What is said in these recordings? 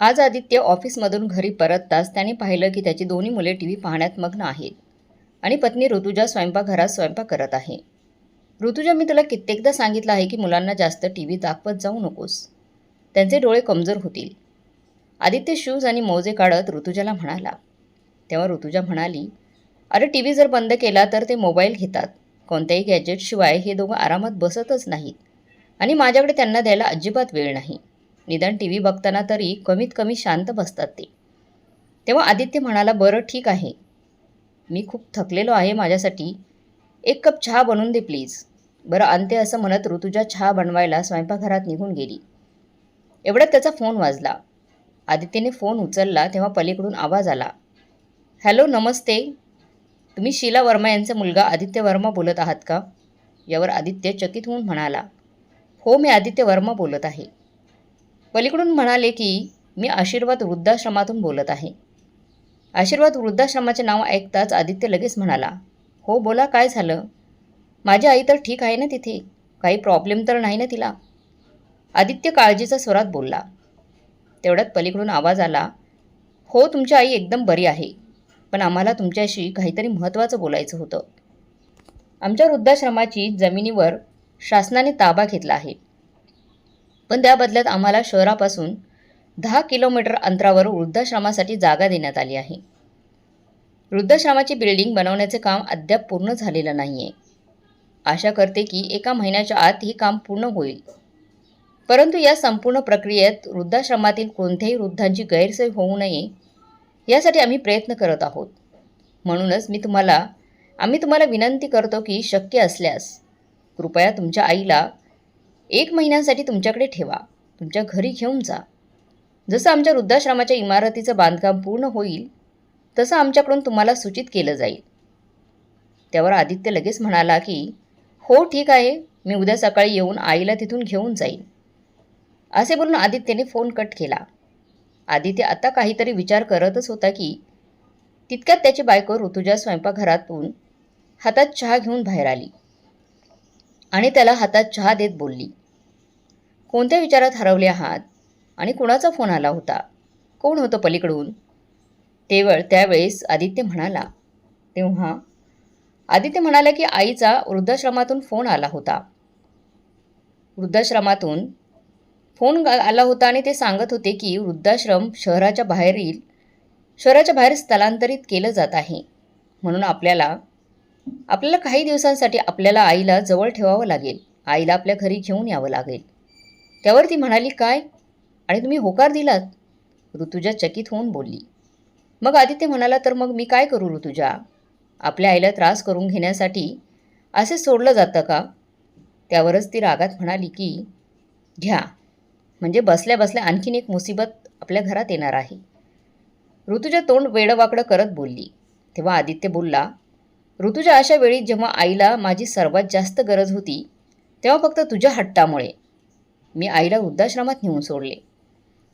आज आदित्य ऑफिसमधून घरी परतताच त्याने पाहिलं की त्याची दोन्ही मुले टी व्ही पाहण्यात मग्न आहेत आणि पत्नी ऋतुजा स्वयंपाकघरात स्वयंपाक करत आहे. ऋतुजा मी तुला कित्येकदा सांगितलं आहे की मुलांना जास्त टी व्ही दाखवत जाऊ नकोस. त्यांचे डोळे कमजोर होतील. आदित्य शूज आणि मोजे काढत ऋतुजाला म्हणाला. तेव्हा ऋतुजा म्हणाली अरे टी व्ही जर बंद केला तर ते मोबाईल घेतात. कोणत्याही गॅजेटशिवाय हे दोघं आरामात बसतच नाहीत आणि माझ्याकडे त्यांना द्यायला अजिबात वेळ नाही. निदान टी व्ही बघताना तरी कमीत कमी शांत बसतात ते. तेव्हा आदित्य म्हणाला बरं ठीक आहे. मी खूप थकलेलो आहे माझ्यासाठी. एक कप चहा बनवून दे प्लीज. बरं आणते असं म्हणत ऋतुजा चहा बनवायला स्वयंपाकघरात निघून गेली. एवढ्यात त्याचा फोन वाजला. आदित्यने फोन उचलला तेव्हा पलीकडून आवाज आला. हॅलो नमस्ते. तुम्ही शीला वर्मा यांचा मुलगा आदित्य वर्मा बोलत आहात का? यावर आदित्य चकित होऊन म्हणाला. हो मी आदित्य वर्मा बोलत आहे. पलीकडून म्हणाले की मी आशीर्वाद वृद्धाश्रमातून बोलत आहे. आशीर्वाद वृद्धाश्रमाचे नाव ऐकताच आदित्य लगेच म्हणाला हो बोला काय झालं? माझी आई तर ठीक आहे ना तिथे? काही प्रॉब्लेम तर नाही ना तिला? आदित्य काळजीचा स्वरात बोलला. तेवढ्यात पलीकडून आवाज आला हो तुमची आई एकदम बरी आहे पण आम्हाला तुमच्याशी काहीतरी महत्त्वाचं बोलायचं होतं. आमच्या वृद्धाश्रमाची जमिनीवर शासनाने ताबा घेतला आहे. पण त्या बदल्यात आम्हाला शहरापासून दहा किलोमीटर अंतरावर वृद्धाश्रमासाठी जागा देण्यात आली आहे. वृद्धाश्रमाची बिल्डिंग बनवण्याचे काम अद्याप पूर्ण झालेलं नाही आहे आशा करते की एका महिन्याच्या आत हे काम पूर्ण होईल. परंतु या संपूर्ण प्रक्रियेत वृद्धाश्रमातील कोणत्याही वृद्धांची गैरसोय होऊ नये यासाठी आम्ही प्रयत्न करत आहोत. म्हणूनच मी तुम्हाला आम्ही तुम्हाला विनंती करतो की शक्य असल्यास कृपया तुमच्या आईला एक महिन्यासाठी तुमच्याकडे ठेवा. तुमच्या घरी घेऊन जा. जसं आमच्या वृद्धाश्रमाच्या इमारतीचं बांधकाम पूर्ण होईल तसं आमच्याकडून तुम्हाला सूचित केलं जाईल. त्यावर आदित्य लगेच म्हणाला की हो ठीक आहे. मी उद्या सकाळी येऊन आईला तिथून घेऊन जाईन. असे बोलून आदित्यने फोन कट केला. आदित्य आता काहीतरी विचार करतच होता की तितक्यात त्याची बायको ऋतुजा स्वयंपाकघरातून हातात चहा घेऊन बाहेर आली आणि त्याला हातात चहा देत बोलली. कोणत्या विचारात हरवले आहात? आणि कोणाचा फोन आला होता? कोण होतं पलीकडून? तेवळ त्यावेळेस आदित्य म्हणाला. तेव्हा आदित्य म्हणाला की आईचा वृद्धाश्रमातून फोन आला होता. वृद्धाश्रमातून फोन आला होता आणि ते सांगत होते की वृद्धाश्रम शहराच्या बाहेरील शहराच्या बाहेर स्थलांतरित केलं जात आहे. म्हणून आपल्याला आपल्याला काही दिवसांसाठी आपल्याला आईला जवळ ठेवावं लागेल. आईला आपल्या घरी घेऊन यावं लागेल. त्यावर ती म्हणाली काय? आणि तुम्ही होकार दिलात? ऋतुजा चकित होऊन बोलली मग आदित्य म्हणाला तर मग मी काय करू ऋतुजा? आपल्या आईला त्रास करून घेण्यासाठी असे सोडलं जातं का? त्यावरच ती रागात म्हणाली की घ्या म्हणजे बसल्या बसल्या आणखीन एक मुसीबत आपल्या घरात येणार आहे. ऋतुजा तोंड वेडवाकडं करत बोलली. तेव्हा आदित्य बोलला ऋतुजा अशा वेळी जेव्हा आईला माझी सर्वात जास्त गरज होती तेव्हा फक्त तुझ्या हट्टामुळे. मी आईला वृद्धाश्रमात नेऊन सोडले.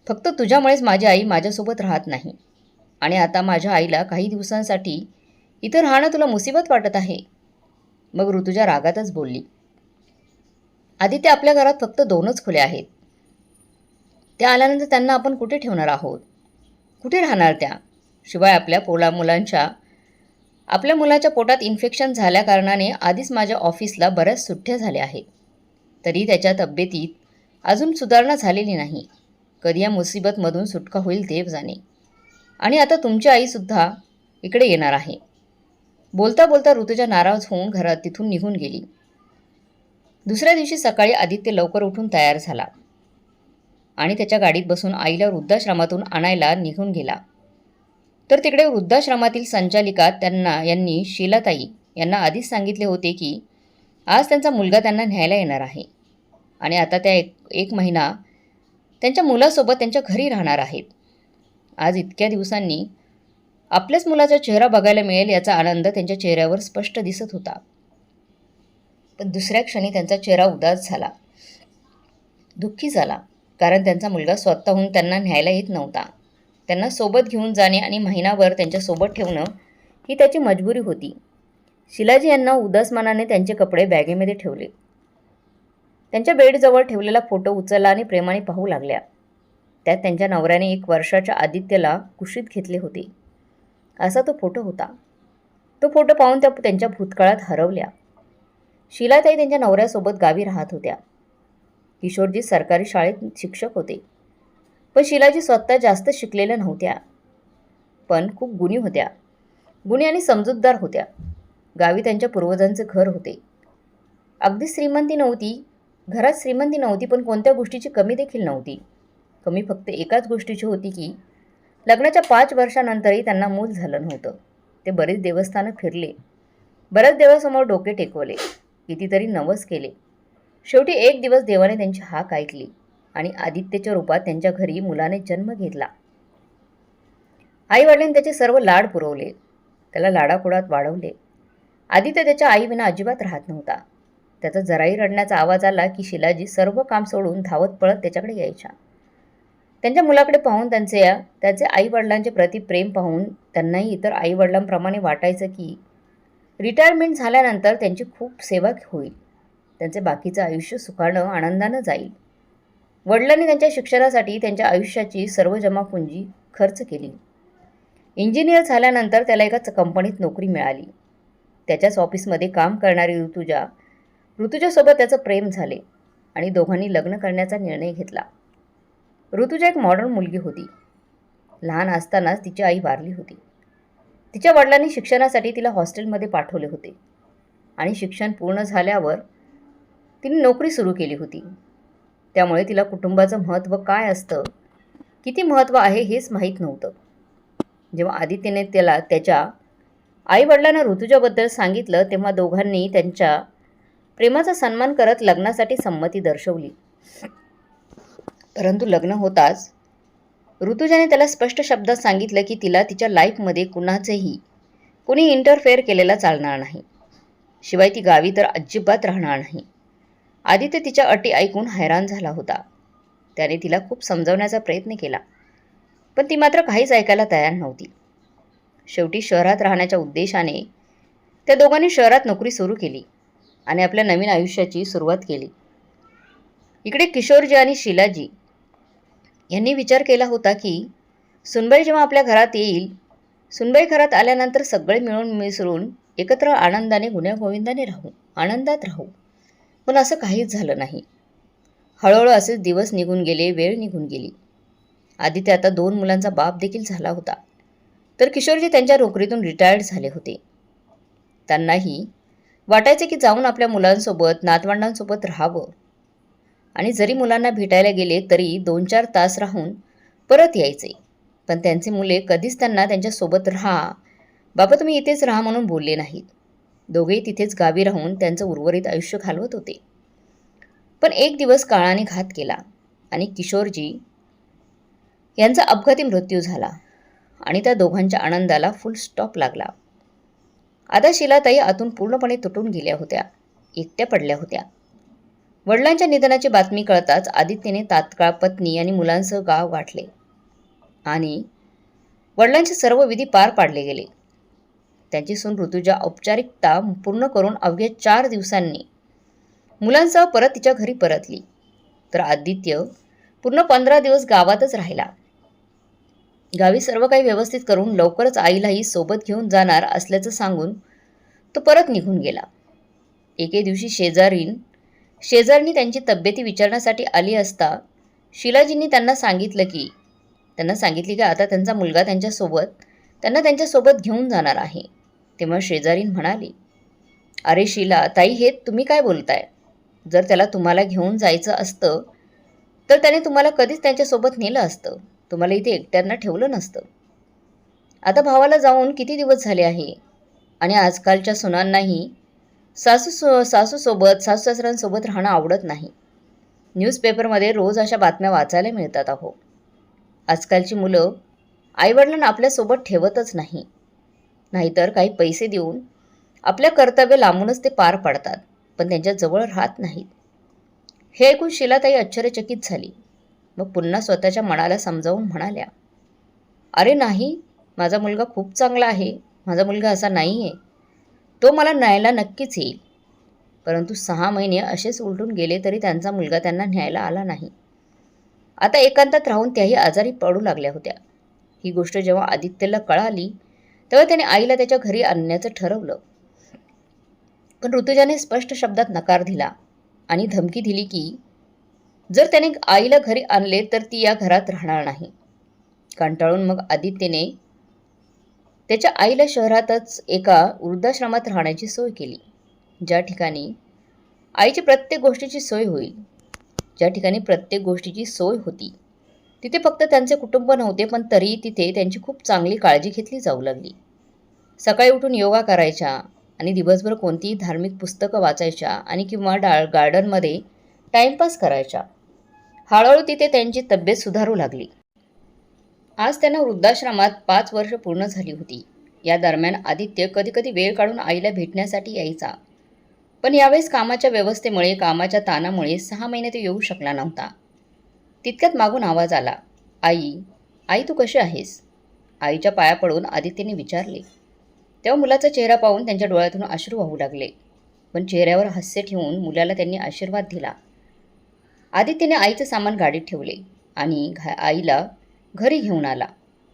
फक्त तुझ्यामुळेच माझी आई माझ्यासोबत राहत नाही. आणि आता माझ्या आईला काही दिवसांसाठी इथं राहणं तुला मुसीबत वाटत आहे? मग ऋतुजा रागातच बोलली. आदित्य आपल्या घरात फक्त दोनच खुले आहेत. त्या आल्यानंतर त्यांना आपण कुठे ठेवणार आहोत? कुठे राहणार त्या? शिवाय आपल्या पोला मुलांच्या आपल्या मुलाच्या पोटात इन्फेक्शन झाल्याकारणाने आधीच माझ्या ऑफिसला बऱ्याच सुट्ट्या झाल्या आहेत. तरी त्याच्या तब्येतीत अजून सुधारणा झालेली नाही. कधी या मुसीबतमधून सुटका होईल देव जाणे. आणि आता तुमची आईसुद्धा इकडे येणार आहे. बोलता बोलता ऋतुजा नाराज होऊन घरात तिथून निघून गेली. दुसऱ्या दिवशी सकाळी आदित्य लवकर उठून तयार झाला. आणि त्याच्या गाडीत बसून आईला वृद्धाश्रमातून आणायला निघून गेला. तर तिकडे वृद्धाश्रमातील संचालिका त्यांना यांनी शीलाताई यांना आधीच सांगितले होते की आज त्यांचा मुलगा त्यांना न्यायला येणार आहे. आणि आता त्या एक एक महिना त्यांच्या मुलासोबत त्यांच्या घरी राहणार आहेत. आज इतक्या दिवसांनी आपल्याच मुलाचा चेहरा बघायला मिळेल याचा आनंद त्यांच्या चेहऱ्यावर स्पष्ट दिसत होता. पण दुसऱ्या क्षणी त्यांचा चेहरा उदास झाला. दुःखी झाला कारण त्यांचा मुलगा स्वतःहून त्यांना न्यायला येत नव्हता. त्यांना सोबत घेऊन जाणे आणि महिनाभर त्यांच्यासोबत ठेवणं ही त्याची मजबुरी होती. शिलाजी यांना उदासमानाने त्यांचे कपडे बॅगेमध्ये ठेवले. त्यांच्या बेडजवळ ठेवलेला फोटो उचलला आणि प्रेमाने पाहू लागल्या. त्यात त्यांच्या नवऱ्याने एक वर्षाच्या आदित्यला कुशीत घेतले होते. असा तो फोटो होता. तो फोटो पाहून त्या त्यांच्या भूतकाळात हरवल्या. शिलाताई त्यांच्या नवऱ्यासोबत गावी राहत होत्या. किशोरजी सरकारी शाळेत शिक्षक होते. पण शिलाजी स्वतः जास्त शिकलेल्या नव्हत्या. पण खूप गुणी होत्या. गुणी आणि समजूतदार होत्या. गावी त्यांच्या पूर्वजांचे घर होते. अगदी श्रीमंती नव्हती घरात श्रीमंती नव्हती पण कोणत्या गोष्टीची कमी देखील नव्हती. कमी फक्त एकाच गोष्टीची होती की लग्नाच्या पाच वर्षानंतरही त्यांना मूल झालं नव्हतं. ते बरेच देवस्थानं फिरले. बऱ्याच देवासमोर डोके टेकवले. कितीतरी नवस केले. शेवटी एक दिवस देवाने त्यांची हाक ऐकली आणि आदित्यच्या रूपात त्यांच्या घरी मुलाने जन्म घेतला. आईवडिलांनी त्याचे सर्व लाड पुरवले. त्याला लाडाकुडात वाढवले. आदित्य त्याच्या आईविना अजिबात राहत नव्हता. त्याचा जराही रडण्याचा आवाज आला की शिलाजी सर्व काम सोडून धावत पळत त्याच्याकडे यायच्या. त्यांच्या मुलाकडे पाहून त्यांचे त्याचे आईवडिलांचे प्रति प्रेम पाहून त्यांनाही इतर आईवडिलांप्रमाणे वाटायचं की रिटायरमेंट झाल्यानंतर त्यांची खूप सेवा होईल. त्यांचे बाकीचं आयुष्य सुखानं आनंदानं जाईल. वडिलांनी त्यांच्या शिक्षणासाठी त्यांच्या आयुष्याची सर्व जमापुंजी खर्च केली. इंजिनियर झाल्यानंतर त्याला एका कंपनीत नोकरी मिळाली. त्याच्याच ऑफिसमध्ये काम करणारी ऋतुजा ऋतुजासोबत त्याचं प्रेम झाले आणि दोघांनी लग्न करण्याचा निर्णय घेतला. ऋतुजा एक मॉडर्न मुलगी होती. लहान असतानाच तिची आई वारली होती. तिच्या वडिलांनी शिक्षणासाठी तिला हॉस्टेलमध्ये पाठवले होते आणि शिक्षण पूर्ण झाल्यावर तिने नोकरी सुरू केली होती. त्यामुळे तिला कुटुंबाचं महत्त्व काय असतं किती महत्त्व आहे हेच माहीत नव्हतं. जेव्हा आदित्यने त्याला त्याच्या आईवडिलांना ऋतुजाबद्दल सांगितलं तेव्हा दोघांनी त्यांच्या प्रेमाचा सन्मान करत लग्नासाठी संमती दर्शवली. परंतु लग्न होताच ऋतुजाने त्याला स्पष्ट शब्दात सांगितलं की तिला तिच्या लाईफमध्ये कुणाचेही कुणी इंटरफेअर केलेला चालणार नाही. शिवाय ती गावी तर अजिबात राहणार नाही. आदित्य तिच्या अटी ऐकून हैराण झाला होता. त्याने तिला खूप समजवण्याचा प्रयत्न केला पण ती मात्र काहीच ऐकायला तयार नव्हती. शेवटी शहरात राहण्याच्या उद्देशाने त्या दोघांनी शहरात नोकरी सुरू केली. आणि आपल्या नवीन आयुष्याची सुरुवात केली. इकडे किशोरजी आणि शिलाजी यांनी विचार केला होता की सुनबाई जेव्हा आपल्या घरात येईल सुनबाई घरात आल्यानंतर सगळे मिळून मिसळून एकत्र आनंदाने गुण्यागोविंदाने राहू आनंदात राहू. पण असं काहीच झालं नाही. हळूहळू असेच दिवस निघून गेले वेळ निघून गेली. आदित्य आता दोन मुलांचा बाप देखील झाला होता. तर किशोरजी त्यांच्या नोकरीतून रिटायर्ड झाले होते. त्यांनाही वाटायचे की जाऊन आपल्या मुलांसोबत नातवंडांसोबत राहावं. आणि जरी मुलांना भेटायला गेले तरी दोन चार तास राहून परत यायचे. पण त्यांचे मुले कधीच त्यांना त्यांच्यासोबत राहा बाबा तुम्ही इथेच राहा म्हणून बोलले नाहीत. दोघेही तिथेच गावी राहून त्यांचं उर्वरित आयुष्य घालवत होते. पण एक दिवस काळाने घात केला आणि किशोरजी यांचा अपघाती मृत्यू झाला आणि त्या दोघांच्या आनंदाला फुल स्टॉप लागला. आता शिलाताई आतून पूर्णपणे तुटून गेल्या होत्या. एकट्या पडल्या होत्या. वडिलांच्या निधनाची बातमी कळताच आदित्यने तात्काळ पत्नी आणि मुलांसह गाव गाठले. आणि वडिलांचे सर्व विधी पार पाडले गेले. त्यांची सून ऋतुजा औपचारिकता पूर्ण करून अवघ्या चार दिवसांनी मुलांसह परत तिच्या घरी परतली. तर आदित्य पूर्ण पंधरा दिवस गावातच राहिला. गावी सर्व काही व्यवस्थित करून लवकरच आईलाही सोबत घेऊन जाणार असल्याचं सांगून तो परत निघून गेला. एके दिवशी शेजारीन शेजारनी त्यांची तब्येती विचारण्यासाठी आली असता शिलाजींनी त्यांना सांगितलं की त्यांना सांगितले की आता त्यांचा मुलगा त्यांच्यासोबत त्यांना त्यांच्यासोबत घेऊन जाणार आहे. तेव्हा शेजारीन म्हणाली अरे शिला ताई हे तुम्ही काय बोलताय? जर त्याला तुम्हाला घेऊन जायचं असतं तर त्याने तुम्हाला कधीच त्यांच्यासोबत नेलं असतं. तुम्हाला इथे एकट्यांना ठेवलं नसतं. आता भावाला जाऊन किती दिवस झाले आहे? आणि आजकालच्या सुनांनाही सासू सो सासूसोबत सासू सासऱ्यांसोबत राहणं आवडत नाही. न्यूजपेपरमध्ये रोज अशा बातम्या वाचायला मिळतात आहो आजकालची मुलं आईवडिलांना आपल्यासोबत ठेवतच नाही. नाहीतर काही पैसे देऊन आपल्या कर्तव्य लांबूनच ते पार पाडतात पण त्यांच्याजवळ राहत नाहीत. हे ऐकून शिलाताई आश्चर्यचकित झाली. मग पुन्हा स्वतःच्या मनाला समजावून म्हणाल्या अरे नाही माझा मुलगा खूप चांगला आहे. माझा मुलगा असा नाही आहे तो मला न्यायला नक्कीच येईल. परंतु सहा महिने असेच उलटून गेले तरी त्यांचा मुलगा त्यांना न्यायला आला नाही. आता एकांतात राहून त्याही आजारी पडू लागल्या होत्या. ही गोष्ट जेव्हा आदित्यला कळाली तेव्हा त्याने आईला त्याच्या घरी आणण्याचं ठरवलं. पण ऋतुजाने स्पष्ट शब्दात नकार दिला आणि धमकी दिली की जर त्याने आईला घरी आणले तर ती या घरात राहणार नाही. कंटाळून मग आदित्यने त्याच्या आईला शहरातच एका वृद्धाश्रमात राहण्याची सोय केली. ज्या ठिकाणी आईची प्रत्येक गोष्टीची सोय होईल ज्या ठिकाणी प्रत्येक गोष्टीची सोय होती तिथे फक्त त्यांचे कुटुंब नव्हते पण तरीही तिथे त्यांची खूप चांगली काळजी घेतली जाऊ लागली. सकाळी उठून योगा करायच्या आणि दिवसभर कोणतीही धार्मिक पुस्तकं वाचायच्या आणि किंवा डा गार्डनमध्ये टाईमपास करायच्या हळूहळू तिथे त्यांची तब्येत सुधारू लागली. आज त्यांना वृद्धाश्रमात पाच वर्ष पूर्ण झाली होती. या दरम्यान आदित्य कधीकधी वेळ काढून आईला भेटण्यासाठी यायचा. पण यावेळेस कामाच्या व्यवस्थेमुळे कामाच्या ताणामुळे सहा महिने तो येऊ शकला नव्हता. तितक्यात मागून आवाज आला आई आई तू कशी आहेस? आईच्या पाया पडून आदित्यने विचारले. तेव्हा मुलाचा चेहरा पाहून त्यांच्या डोळ्यातून अश्रू वाहू लागले. पण चेहऱ्यावर हास्य ठेवून मुलाला त्यांनी आशीर्वाद दिला. आदित्यने आईचं सामान गाडीत ठेवले आणि घा आईला घरी घेऊन आला.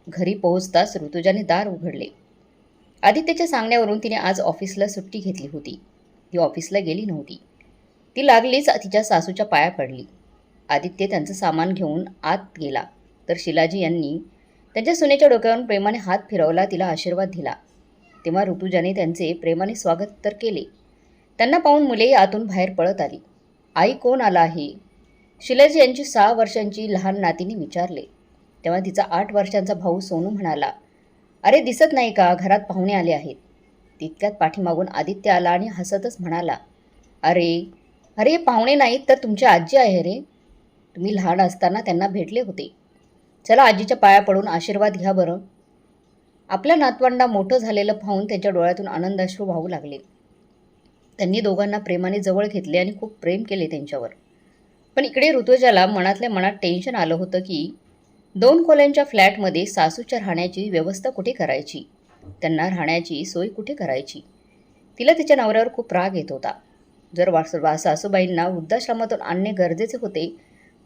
घरी पोहोचताच ऋतुजाने दार उघडले. आदित्यच्या सांगण्यावरून तिने आज ऑफिसला सुट्टी घेतली होती. ती ऑफिसला गेली नव्हती. ती लागलीच तिच्या सासूच्या पाया पडली. आदित्य त्यांचं सामान घेऊन आत गेला. तर शिलाजी यांनी त्यांच्या सुनेच्या डोक्यावरून प्रेमाने हात फिरवला तिला आशीर्वाद दिला. तेव्हा ऋतुजाने त्यांचे प्रेमाने स्वागत तर केले. त्यांना पाहून मुलेही आतून बाहेर पळत आली. आई कोण आला आहे? शिलाजी यांची सहा वर्षांची लहान नातीने विचारले. तेव्हा तिचा आठ वर्षांचा भाऊ सोनू म्हणाला अरे दिसत नाही का? घरात पाहुणे आले आहेत. तितक्यात पाठीमागून आदित्य आला आणि हसतच म्हणाला अरे अरे पाहुणे नाहीत तर तुमची आजी आहे रे. तुम्ही लहान असताना त्यांना भेटले होते. चला आजीच्या पाया पडून आशीर्वाद घ्या बरं. आपल्या नातवंडा मोठं झालेलं पाहून त्यांच्या डोळ्यातून आनंदाश्रू वाहू लागले. त्यांनी दोघांना प्रेमाने जवळ घेतले आणि खूप प्रेम केले त्यांच्यावर. पण इकडे ऋतुजाला मनातल्या मनात टेन्शन आलं होतं की दोन खोल्यांच्या फ्लॅटमध्ये सासूच्या राहण्याची व्यवस्था कुठे करायची? त्यांना राहण्याची सोय कुठे करायची? तिला तिच्या नवऱ्यावर खूप राग येत होता. जर वास सासूबाईंना वृद्धाश्रमातून आणणे गरजेचे होते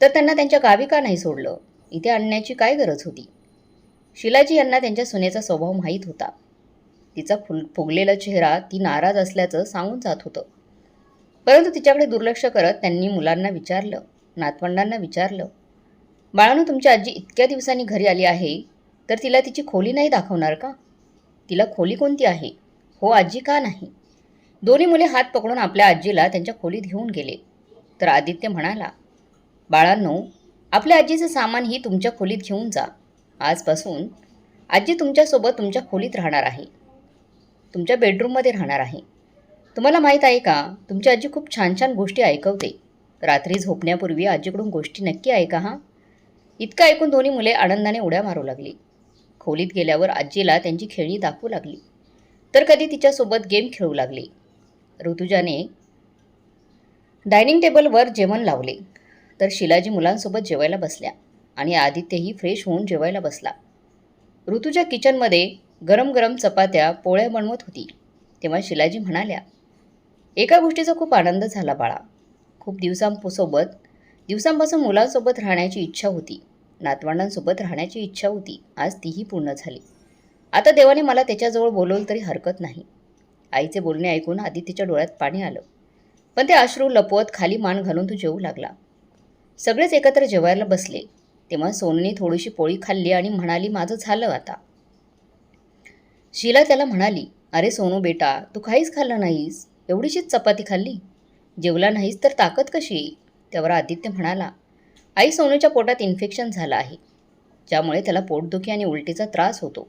तर त्यांना त्यांच्या गावी का नाही सोडलं? इथे आणण्याची काय गरज होती? शिलाजी यांना त्यांच्या सुनेचा स्वभाव माहीत होता. तिचा फुल फुगलेला चेहरा ती नाराज असल्याचं सांगून जात होतं. परंतु तिच्याकडे दुर्लक्ष करत त्यांनी मुलांना विचारलं नातवंडांना विचारलं बाळानं तुमची आजी इतक्या दिवसांनी घरी आली आहे तर तिला तिची खोली नाही दाखवणार का? तिला खोली कोणती आहे? हो आजी का नाही? दोन्ही मुले हात पकडून आपल्या आजीला त्यांच्या खोलीत घेऊन गेले. तर आदित्य म्हणाला बाळांनो आपल्या आजीचं सामानही तुमच्या खोलीत घेऊन जा. आजपासून आजी तुमच्यासोबत तुमच्या खोलीत राहणार आहे. तुमच्या बेडरूममध्ये राहणार आहे. तुम्हाला माहीत आहे का? तुमची आजी खूप छान छान गोष्टी ऐकवते. रात्री झोपण्यापूर्वी आजीकडून गोष्टी नक्की ऐका हां? इतकं ऐकून दोन्ही मुले आनंदाने उड्या मारू लागली. खोलीत गेल्यावर आजीला त्यांची खेळणी दाखवू लागली. तर कधी तिच्यासोबत गेम खेळू लागली. ऋतुजाने डायनिंग टेबलवर जेवण लावले. तर शिलाजी मुलांसोबत जेवायला बसल्या आणि आदित्यही फ्रेश होऊन जेवायला बसला. ऋतुजा किचनमध्ये गरम गरम चपात्या पोळ्या बनवत होती. तेव्हा शिलाजी म्हणाल्या एका गोष्टीचा खूप आनंद झाला बाळा. खूप दिवसांसोबत दिवसांपासून मुलांसोबत राहण्याची इच्छा होती. नातवंडांसोबत राहण्याची इच्छा होती. आज तीही पूर्ण झाली. आता देवाने मला त्याच्याजवळ बोलवलं तरी हरकत नाही. आईचे बोलणे ऐकून आदित्यच्या डोळ्यात पाणी आलं. पण ते अश्रू लपवत खाली मान घालून तो जेवू लागला. सगळेच एकत्र जेवायला बसले. तेव्हा सोनूने थोडीशी पोळी खाल्ली आणि म्हणाली माझं झालं आता. शीला त्याला म्हणाली अरे सोनू बेटा तू काहीच खाल्लं नाहीस? एवढीशीच चपाती खाल्ली. जेवला नाहीस तर ताकद कशी येईल? त्यावर आदित्य म्हणाला आई सोनूच्या पोटात इन्फेक्शन झालं आहे. ज्यामुळे त्याला पोटदुखी आणि उलटीचा त्रास होतो.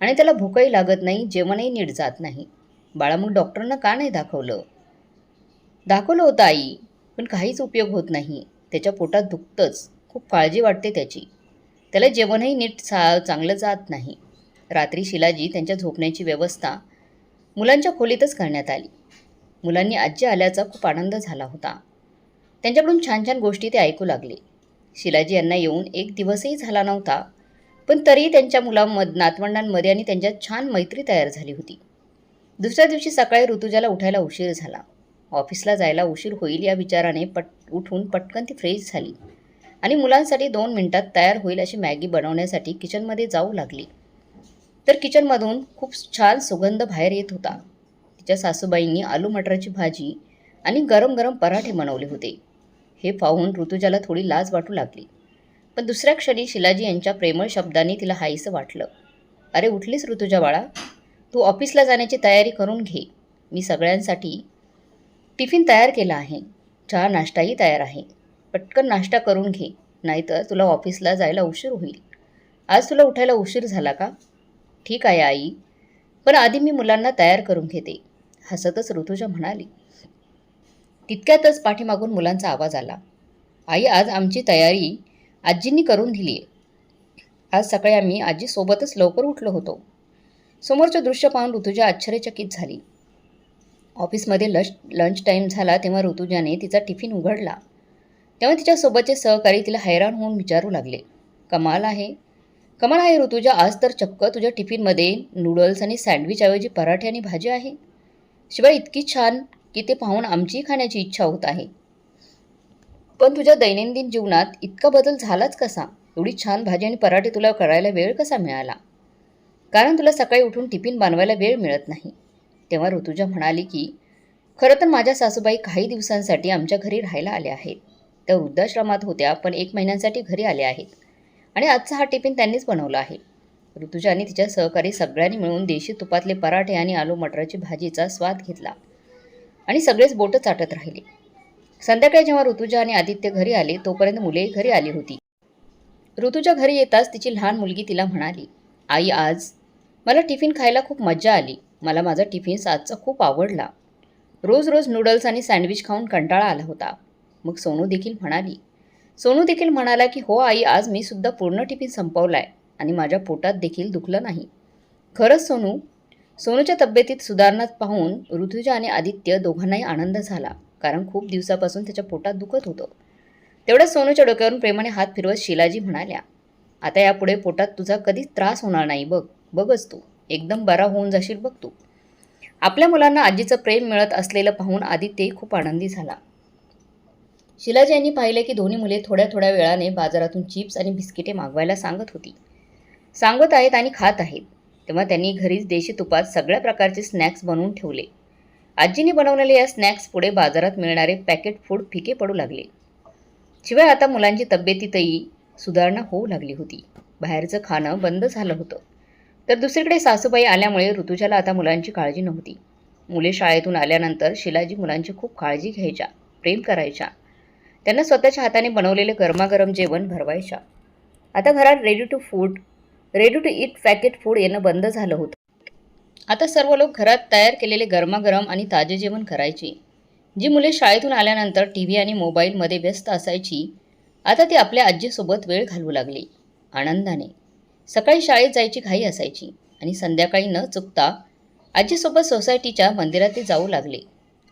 आणि त्याला भूकही लागत नाही जेवणही नीट जात नाही. बाळा मग डॉक्टरांना का नाही दाखवलं? दाखवलं होतं आई पण काहीच उपयोग होत नाही. त्याच्या पोटात दुखतंच. खूप काळजी वाटते त्याची. त्याला जेवणही नीट सा चांगलं जात नाही. रात्री शिलाजी त्यांच्या झोपण्याची व्यवस्था मुलांच्या खोलीतच करण्यात आली. मुलांनी आजी आल्याचा खूप आनंद झाला होता. त्यांच्याकडून छान छान गोष्टी ते ऐकू लागले. शिलाजी यांना येऊन एक दिवसही झाला नव्हता पण तरीही त्यांच्या मुलांमध नातवंडांमध्ये आणि त्यांच्यात छान मैत्री तयार झाली होती. दुसऱ्या दिवशी सकाळी ऋतुजाला उठायला उशीर झाला. ऑफिसला जायला उशीर होईल या विचाराने पट उठून पटकन ती फ्रेश झाली आणि मुलांसाठी दोन मिनिटात तयार होईल अशी मॅगी बनवण्यासाठी किचनमध्ये जाऊ लागली. तर किचनमधून खूप छान सुगंध बाहेर येत होता. तिच्या सासूबाईंनी आलू मटराची भाजी आणि गरम गरम पराठे बनवले होते. हे पाहून ऋतुजाला थोडी लाज वाटू लागली. पण दुसऱ्या क्षणी शिलाजी यांच्या प्रेमळ शब्दांनी तिला हाईसं वाटलं. अरे उठलीस ऋतुजा बाळा? तू ऑफिसला जाण्याची तयारी करून घे. मी सगळ्यांसाठी टिफिन तयार केला आहे. चहा नाश्ताही तयार आहे. पटकन नाश्ता करून घे. नाहीतर तुला ऑफिसला जायला उशीर होईल. आज तुला उठायला उशीर झाला का? ठीक आहे आई. पण आधी मी मुलांना तयार करून घेते. हसतच ऋतुजा म्हणाली तितक्यातच पाठीमागून मुलांचा आवाज आला. आई आज आमची तयारी आजींनी करून दिली आहे आज सकाळी आम्ही आजीसोबतच लवकर उठलो होतो. समोरचं दृश्य पाहून ऋतुजा आश्चर्यचकित झाली. ऑफिसमध्ये लंच लंच टाईम झाला तेव्हा ऋतुजाने तिचा टिफिन उघडला. तेव्हा तिच्यासोबतचे सहकारी तिला हैराण होऊन विचारू लागले कमाल आहे. कमाल आहे ऋतुजा. आज तर चक्क तुझ्या टिफिनमध्ये नूडल्स आणि सँडविचऐवजी पराठे आणि भाजी आहे. शिवाय इतकी छान की ते पाहून आमचीही खाण्याची इच्छा होत आहे. पण तुझ्या दैनंदिन जीवनात इतका बदल झालाच कसा? एवढी छान भाजी आणि पराठे तुला करायला वेळ कसा मिळाला? कारण तुला सकाळी उठून टिफिन बनवायला वेळ मिळत नाही. तेव्हा ऋतुजा म्हणाली की खरं तर माझ्या सासूबाई काही दिवसांसाठी आमच्या घरी राहायला आल्या आहेत. त्या वृद्धाश्रमात होत्या पण एक महिन्यांसाठी घरी आल्या आहेत. आणि आजचा हा टिफिन त्यांनीच बनवला आहे. ऋतुजा आणि तिच्या सहकारी सगळ्यांनी मिळून देशी तुपातले पराठे आणि आलू मटराची भाजीचा स्वाद घेतला आणि सगळेच बोटं चाटत राहिले. संध्याकाळी जेव्हा ऋतुजा आणि आदित्य घरी आले तोपर्यंत मुलेही घरी आली होती. ऋतुजा घरी येताच तिची लहान मुलगी तिला म्हणाली आई आज मला टिफिन खायला खूप मज्जा आली. मला माझा टिफिन आजचा खूप आवडला. रोज रोज नूडल्स आणि सँडविच खाऊन कंटाळा आला होता. मग सोनू देखील म्हणाली सोनू देखील म्हणाला की हो आई आज मी सुद्धा पूर्ण टिफिन संपवलाय. आणि माझ्या पोटात देखील दुखलं नाही. खरंच सोनू सोनूच्या तब्येतीत सुधारणा पाहून ऋतुजा आणि आदित्य दोघांनाही आनंद झाला कारण खूप दिवसापासून त्याच्या पोटात दुखत होतं. तेवढ्या सोनूच्या डोक्यावरून प्रेमाने हात फिरवत शिलाजी म्हणाल्या आता यापुढे पोटात तुझा कधीच त्रास होणार नाही बघ बघच तू. एकदम बरा होऊन जाशील बघ तू. आपल्या मुलांना आजीचं प्रेम मिळत असलेलं पाहून आदित्यही खूप आनंदी झाला. शिलाजी यांनी पाहिले की दोन्ही मुले थोड्या थोड्या वेळाने बाजारातून चिप्स आणि बिस्किटे मागवायला सांगत होती. सांगत आहेत आणि खात आहेत. तेव्हा त्यांनी घरीच देशी तुपात सगळ्या प्रकारचे स्नॅक्स बनवून ठेवले. आजीने बनवलेले या स्नॅक्स पुढे बाजारात मिळणारे पॅकेट फूड फिके पडू लागले. शिवाय आता मुलांची तब्येतीतही सुधारणा होऊ लागली होती. बाहेरचं खाणं बंद झालं होतं. तर दुसरीकडे सासूबाई आल्यामुळे ऋतुजाला आता मुलांची काळजी नव्हती. मुले शाळेतून आल्यानंतर शिलाजी मुलांची खूप काळजी घ्यायच्या प्रेम करायच्या. त्यांना स्वतःच्या हाताने बनवलेले गरमागरम जेवण भरवायच्या. आता घरात ready to food ready to eat packet food येणं बंद झालं होतं. आता सर्व लोक घरात तयार केलेले गरमागरम आणि ताजे जेवण करायचे. जी मुले शाळेतून आल्यानंतर टी व्ही आणि मोबाईलमध्ये व्यस्त असायची आता ती आपल्या आजीसोबत वेळ घालवू लागली. आनंदाने. सकाळी शाळेत जायची घाई असायची आणि संध्याकाळी न चुकता आजीसोबत सोसायटीच्या मंदिरात ते जाऊ लागले.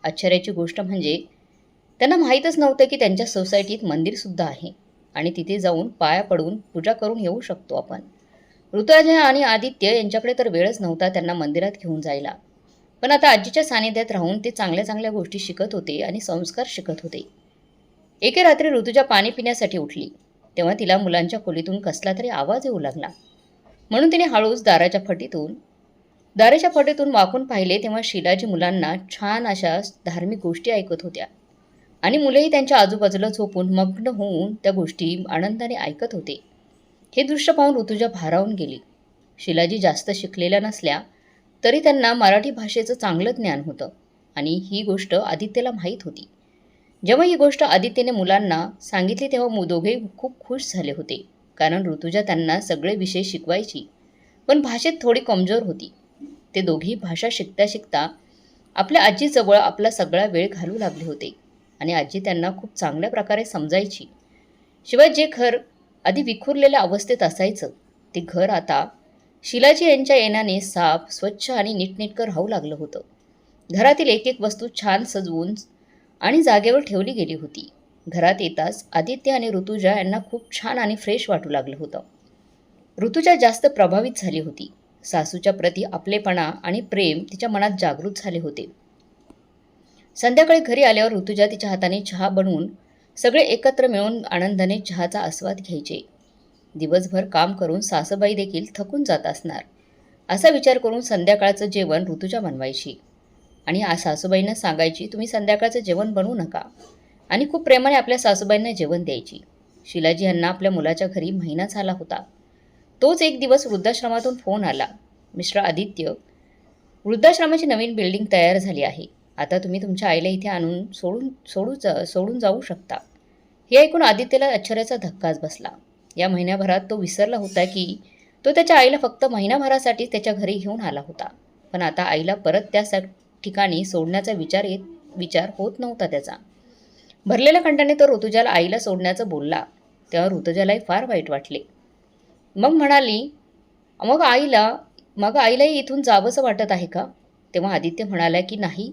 आश्चर्याची गोष्ट म्हणजे त्यांना माहीतच नव्हतं की त्यांच्या सोसायटीत मंदिरसुद्धा आहे आणि तिथे जाऊन पाया पडून पूजा करून येऊ शकतो आपण. ऋतुराजा आणि आदित्य यांच्याकडे तर वेळच नव्हता त्यांना मंदिरात घेऊन जायला. पण आता आजीच्या सानिध्यात राहून ते चांगल्या चांगल्या गोष्टी शिकत होते आणि संस्कार शिकत होते. एके रात्री ऋतुजा पाणी पिण्यासाठी उठली. तेव्हा तिला मुलांच्या खोलीतून कसला तरी आवाज येऊ लागला. म्हणून तिने हळूच दाराच्या फटीतून दाराच्या फटीतून वाकून पाहिले तेव्हा शिलाजी मुलांना छान अशा धार्मिक गोष्टी ऐकत होत्या. आणि मुलेही त्यांच्या आजूबाजूला झोपून मग्न होऊन त्या गोष्टी आनंदाने ऐकत होते. हे दृश्य पाहून ऋतुजा भारावून गेली. शिलाजी जास्त शिकलेल्या नसल्या तरी त्यांना मराठी भाषेचं चांगलं ज्ञान होतं आणि ही गोष्ट आदित्यला माहीत होती. जेव्हा ही गोष्ट आदित्यने मुलांना सांगितली तेव्हा मु दोघे खूप खुश झाले होते कारण ऋतुजा त्यांना सगळे विषय शिकवायची. पण भाषेत थोडी कमजोर होती. ते दोघेही भाषा शिकता शिकता आपल्या आजीजवळ आपला सगळा वेळ घालू लागले होते आणि आजी त्यांना खूप चांगल्या प्रकारे समजायची. शिवाय जे खर आधी विखुरलेल्या अवस्थेत असायचं. ते घर आता शिलाजी यांच्या येण्याने साफ स्वच्छ आणि नीटनेटकं राहू लागलं होतं. घरातील एक एक वस्तू छान सजवून आणि जागेवर ठेवली गेली होती. घरात येताच आदित्य आणि ऋतुजा यांना खूप छान आणि फ्रेश वाटू लागलं होतं. ऋतुजा जास्त प्रभावित झाली होती. सासूच्या प्रती आपलेपणा आणि प्रेम तिच्या मनात जागृत झाले होते. संध्याकाळी घरी आल्यावर ऋतुजा तिच्या हाताने चहा बनवून सगळे एकत्र मिळून आनंदाने चहाचा आस्वाद घ्यायचे. दिवसभर काम करून सासूबाई देखील थकून जात असणार असा विचार करून संध्याकाळचं जेवण ऋतुजा बनवायची. आणि आ सासूबाईंना सांगायची तुम्ही संध्याकाळचं जेवण बनवू नका. आणि खूप प्रेमाने आपल्या सासूबाईंना जेवण द्यायची. शिलाजी यांना आपल्या मुलाच्या घरी महिना झाला होता. तोच एक दिवस वृद्धाश्रमातून फोन आला. मिस्टर आदित्य वृद्धाश्रमाची नवीन बिल्डिंग तयार झाली आहे. आता तुम्ही तुमच्या आईला इथे आणून सोडून सोडू जा सोडून जाऊ शकता. हे ऐकून आदित्यला आश्चर्याचा धक्काच बसला. या महिन्याभरात तो विसरला होता की तो त्याच्या आईला फक्त महिनाभरासाठीच त्याच्या घरी घेऊन आला होता. पण आता आईला परत त्या ठिकाणी सोडण्याचा विचार येत विचार होत नव्हता त्याचा. भरलेल्या खंडाने तो ऋतुजाला आईला सोडण्याचं बोलला. तेव्हा ऋतुजालाही फार वाईट वाटले. मग म्हणाली मग आईला मग आईलाही इथून जावंसं वाटत आहे का? तेव्हा आदित्य म्हणाला की नाही.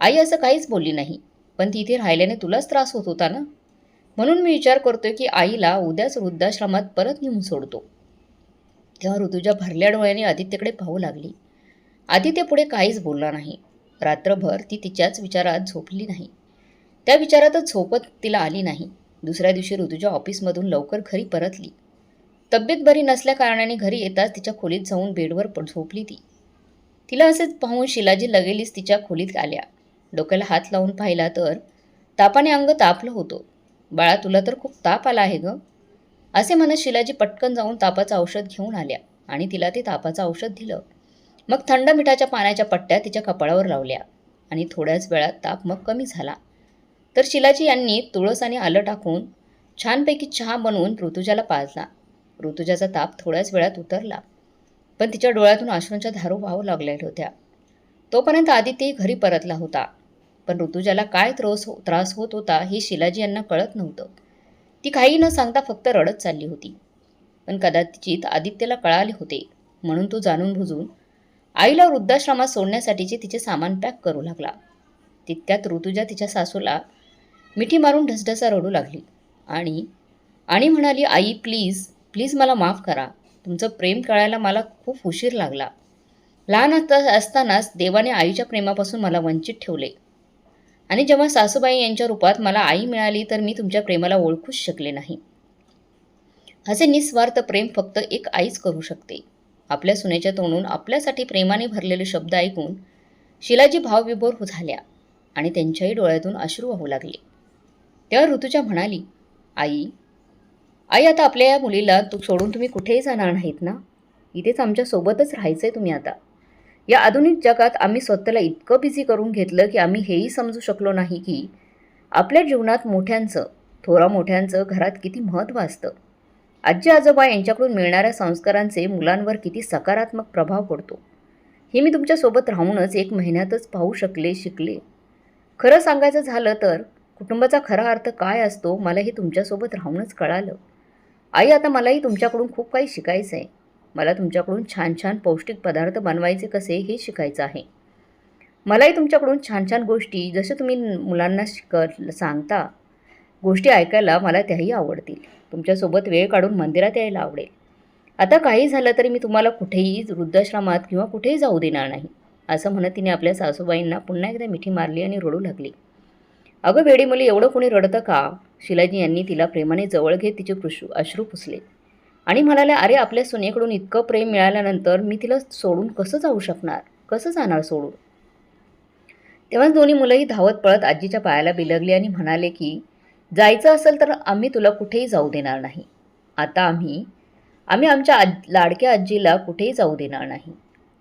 आई असं काहीच बोलली नाही. पण ती इथे राहिल्याने तुलाच त्रास होत होता ना? म्हणून मी विचार करतोय की आईला उद्याच वृद्धाश्रमात परत नेऊन सोडतो. तेव्हा ऋतुजा भरल्या डोळ्याने आदित्यकडे पाहू लागली. आदित्य पुढे काहीच बोलला नाही. रात्रभर ती तिच्याच विचारात झोपली नाही. त्या विचारातच झोपत तिला आली नाही. दुसऱ्या दिवशी ऋतुजा ऑफिसमधून लवकर घरी परतली. तब्येत बरी नसल्या कारणाने घरी येताच तिच्या खोलीत जाऊन बेडवर पण झोपली ती. तिला असेच पाहून शिलाजी लगेलीच तिच्या खोलीत आल्या. डोक्याला हात लावून पाहिला तर तापाने अंग तापलं होतं. बाळा तुला तर खूप ताप आला आहे गं. असे म्हणत शिलाजी पटकन जाऊन तापाचं औषध घेऊन आल्या आणि तिला ते तापाचं औषध दिलं. मग थंड मिठाच्या पाण्याच्या पट्ट्या तिच्या कपाळावर लावल्या आणि थोड्याच वेळात ताप मग कमी झाला. तर शिलाजी यांनी तुळस आणि आलं टाकून छानपैकी चहा बनवून ऋतुजाला पाजला. ऋतुजाचा ताप थोड्याच वेळात उतरला पण तिच्या डोळ्यातून अश्रूंच्या धारू वाहू लागलेल्या होत्या. तोपर्यंत आदित्यही घरी परतला होता. पण ऋतुजाला काय त्रास हो त्रास होत होता हे शिलाजी यांना कळत नव्हतं. ती काही न सांगता फक्त रडत चालली होती. पण कदाचित आदित्यला कळाले होते म्हणून तो जाणून बुजून आईला वृद्धाश्रमात सोडण्यासाठीचे तिचे सामान पॅक करू लागला. तितक्यात ऋतुजा तिच्या सासूला मिठी मारून ढसढसा रडू लागली आणि आणि म्हणाली आई प्लीज प्लीज मला माफ करा. तुमचं प्रेम कळायला मला खूप उशीर लागला. लहान असता असतानाच देवाने आईच्या प्रेमापासून मला वंचित ठेवले. आणि जेव्हा सासूबाई यांच्या रूपात मला आई मिळाली तर मी तुमच्या प्रेमाला ओळखूच शकले नाही. असे निस्वार्थ प्रेम फक्त एक आईच करू शकते. आपल्या सुनेच्या तोंडून आपल्यासाठी प्रेमाने भरलेले शब्द ऐकून शिलाजी भावविभोर हो झाल्या आणि त्यांच्याही डोळ्यातून अश्रू वाहू लागले. तेव्हा ऋतुजा म्हणाली आई आई आता आपल्या या मुलीला तू सोडून तुम्ही कुठेही जाणार नाहीत ना? इथेच आमच्यासोबतच राहायचं आहे तुम्ही आता. या आधुनिक जगात आम्ही स्वतःला इतकं बिझी करून घेतलं की आम्ही हेही समजू शकलो नाही की आपल्या जीवनात मोठ्यांचं थोरा मोठ्यांचं घरात किती महत्त्व असतं. आजी आजोबा यांच्याकडून मिळणाऱ्या संस्कारांचे मुलांवर किती सकारात्मक प्रभाव पडतो. हे मी तुमच्यासोबत राहूनच एक महिन्यातच पाहू शकले शिकले. खरं सांगायचं झालं तर कुटुंबाचा खरा अर्थ काय असतो मला हे तुमच्यासोबत राहूनच कळालं. आई आता मलाही तुमच्याकडून खूप काही शिकायचं आहे मला तुमच्याकडून छान छान पौष्टिक पदार्थ बनवायचे कसे हे शिकायचं आहे. मलाही तुमच्याकडून छान छान गोष्टी जसं तुम्ही मुलांना शिक सांगता गोष्टी ऐकायला मला त्याही आवडतील. तुमच्यासोबत वेळ काढून मंदिरात यायला आवडेल. आता काही झालं तरी मी तुम्हाला कुठेही वृद्धाश्रमात किंवा कुठेही जाऊ देणार नाही असं म्हणत तिने आपल्या सासूबाईंना पुन्हा एकदा मिठी मारली आणि रडू लागली. अगं वेडी मुली एवढं कोणी रडतं का? शिलाजी यांनी तिला प्रेमाने जवळ घेत तिचे पृशू अश्रू पुसले. आणि म्हणाले अरे आपल्या सुनेकडून इतकं प्रेम मिळाल्यानंतर मी तिला सोडून कसं जाऊ शकणार? कसं जाणार सोडून? तेव्हाच दोन्ही मुलंही धावत पळत आजीच्या पायाला बिलगली आणि म्हणाले की जायचं असेल तर आम्ही तुला कुठेही जाऊ देणार नाही. आता आम्ही आम्ही आमच्या आज लाडक्या आजीला कुठेही जाऊ देणार नाही.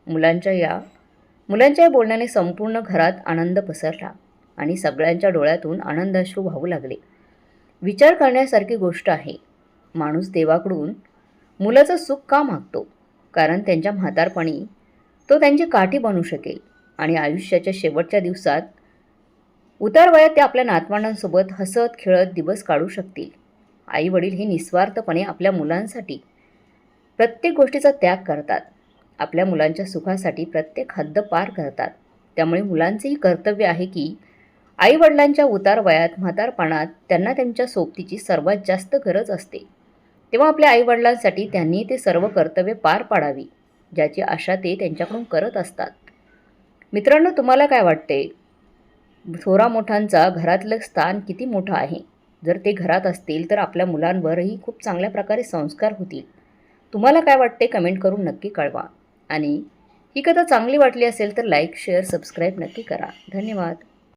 मुलांच्या या मुलांच्या या बोलण्याने संपूर्ण घरात आनंद पसरला आणि सगळ्यांच्या डोळ्यातून आनंदाश्रू वाहू लागले. विचार करण्यासारखी गोष्ट आहे. माणूस देवाकडून मुलाचं सुख का मागतो? कारण त्यांच्या म्हातारपणी तो त्यांची काठी बनू शकेल आणि आयुष्याच्या शेवटच्या दिवसात उतार वयात ते आपल्या नातवंडांसोबत हसत खेळत दिवस काढू शकतील. आई वडील हे निस्वार्थपणे आपल्या मुलांसाठी प्रत्येक गोष्टीचा त्याग करतात. आपल्या मुलांच्या सुखासाठी प्रत्येक हद्द पार करतात. त्यामुळे मुलांचेही कर्तव्य आहे की आई वडिलांच्या उतार वयात म्हातारपणात त्यांना त्यांच्या सोबतीची सर्वात जास्त गरज असते. तेव्हा आपल्या आईवडिलांसाठी त्यांनी ते सर्व कर्तव्य पार पाडावी ज्याची आशा ते त्यांच्याकडून करत असतात. मित्रांनो तुम्हाला काय वाटते? थोरा मोठ्यांचा घरातलं स्थान किती मोठं आहे? जर ते घरात असतील तर आपल्या मुलांवरही खूप चांगल्या प्रकारे संस्कार होतील. तुम्हाला काय वाटते? कमेंट करून नक्की कळवा. आणि ही कथा चांगली वाटली असेल तर लाईक शेअर सबस्क्राईब नक्की करा. धन्यवाद.